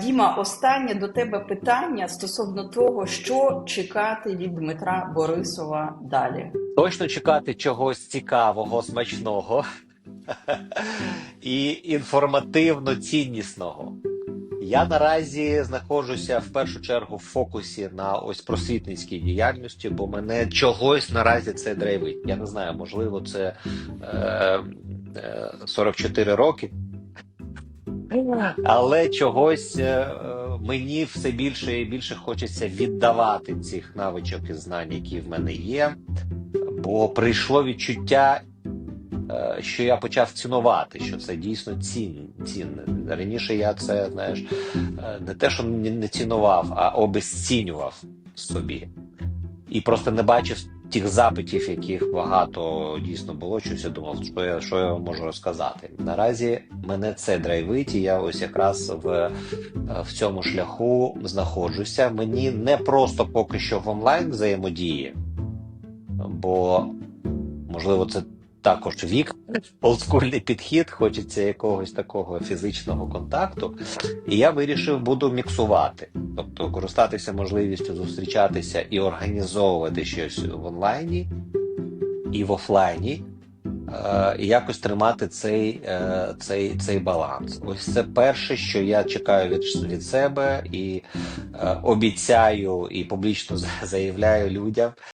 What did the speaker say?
Діма, останнє до тебе питання стосовно того, що чекати від Дмитра Борисова далі. Точно чекати чогось цікавого, смачного і інформативно ціннісного. Я наразі знаходжуся в першу чергу в фокусі на ось просвітницькій діяльності, бо мене чогось наразі це драйвить. Я не знаю, можливо, це е, е, 44 роки. Але чогось е, мені все більше і більше хочеться віддавати цих навичок і знань, які в мене є. Бо прийшло відчуття, е, що я почав цінувати, що це дійсно цін, цінне. Раніше я це, знаєш, е, не те, що не цінував, а обезцінював собі. І просто не бачив тих запитів, яких багато дійсно було. Щось я думав, що я, що я можу розказати. Наразі мене це драйвить, і я ось якраз в, е, в цьому шляху знаходжуся. Мені не просто поки що в онлайн взаємодії, бо можливо це також вік, олдскульний підхід, хочеться якогось такого фізичного контакту. І я вирішив буду міксувати, тобто користатися можливістю зустрічатися і організовувати щось в онлайні і в офлайні. е, І якось тримати цей, е, цей, цей баланс. Ось це перше, що я чекаю від, від себе, і е, обіцяю і публічно заявляю людям,